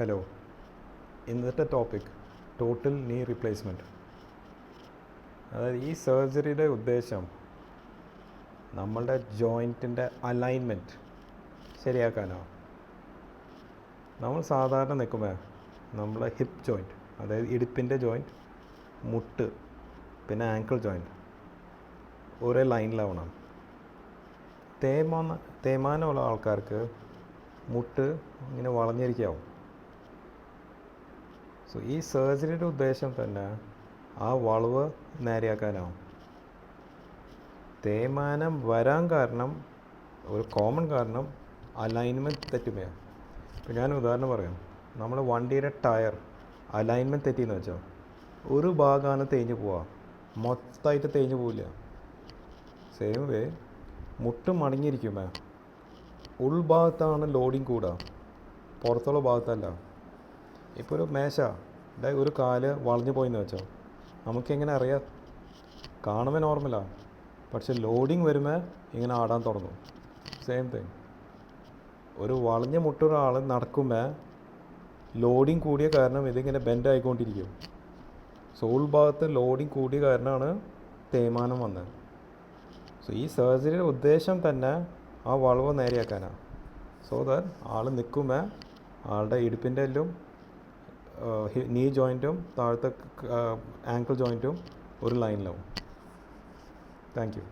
Hello ഇന്നത്തെ topic total നീ replacement അതായത് ഈ സർജറിയുടെ ഉദ്ദേശം നമ്മളുടെ ജോയിന്റിന്റെ അലൈൻമെന്റ് ശരിയാക്കാനോ? നമ്മൾ സാധാരണ നിൽക്കുമ്പോൾ നമ്മളെ ഹിപ്പ് ജോയിന്റ് അതായത് ഇടുപ്പിന്റെ ജോയിന്റ് മുട്ട് പിന്നെ ആങ്കിൾ ജോയിന്റ് ഒരേ ലൈനിലാവണം തേമാന തേമാനമുള്ള ആൾക്കാർക്ക് മുട്ട് ഇങ്ങനെ വളഞ്ഞിരിക്കാവും. സോ ഈ സർജറിയുടെ ഉദ്ദേശം തന്നെ ആ വളവ് നേരെയാക്കാനാവും. തേയ്മാനം വരാൻ കാരണം ഒരു കോമൺ കാരണം അലൈൻമെന്റ് തെറ്റുമയാണ്. ഇപ്പം ഞാൻ ഉദാഹരണം പറയാം. നമ്മൾ വണ്ടിയുടെ ടയർ അലൈൻമെന്റ് തെറ്റിയെന്ന് വെച്ചോ. ഒരു ഭാഗമാണ് തേഞ്ഞ് പോവുക. മൊത്തമായിട്ട് തേഞ്ഞ് പോവില്ല. സെയിം വേ മുട്ട് മടങ്ങിയിരിക്കുമേ ഉൾഭാഗത്താണ് ലോഡിങ് കൂടുക. പുറത്തുള്ള ഭാഗത്തല്ല. ഇപ്പോൾ ഒരു മേശ. ഡൈ ഒരു കാൽ വളഞ്ഞു പോയെന്ന് വെച്ചോ. നമുക്കെങ്ങനെ അറിയാം. കാണുമ്പോൾ നോർമലാണ് പക്ഷെ ലോഡിങ് വരുമ്പോൾ ഇങ്ങനെ ആടാൻ തുടങ്ങും. സെയിം തിങ് ഒരു വളഞ്ഞ മുട്ടൊരാൾ നടക്കുമ്പോൾ ലോഡിങ് കൂടിയ കാരണം ഇതിങ്ങനെ ബെൻഡ് ആയിക്കൊണ്ടിരിക്കും. സോൾ ഭാഗത്ത് ലോഡിങ് കൂടിയ കാരണമാണ് തേയ്മാനം വന്നത്. സോ ഈ സർജറിയുടെ ഉദ്ദേശം തന്നെ ആ വളവ് നേരെയാക്കാനാണ് സോ ദാറ്റ് ആൾ നിൽക്കുമ്പോൾ ആളുടെ ഇടുപ്പിന്റെ എല്ലും നീ ജോയിന്റും താഴത്തെ ആങ്കിൾ ജോയിന്റും ഒരു ലൈനിലാവും താങ്ക് യു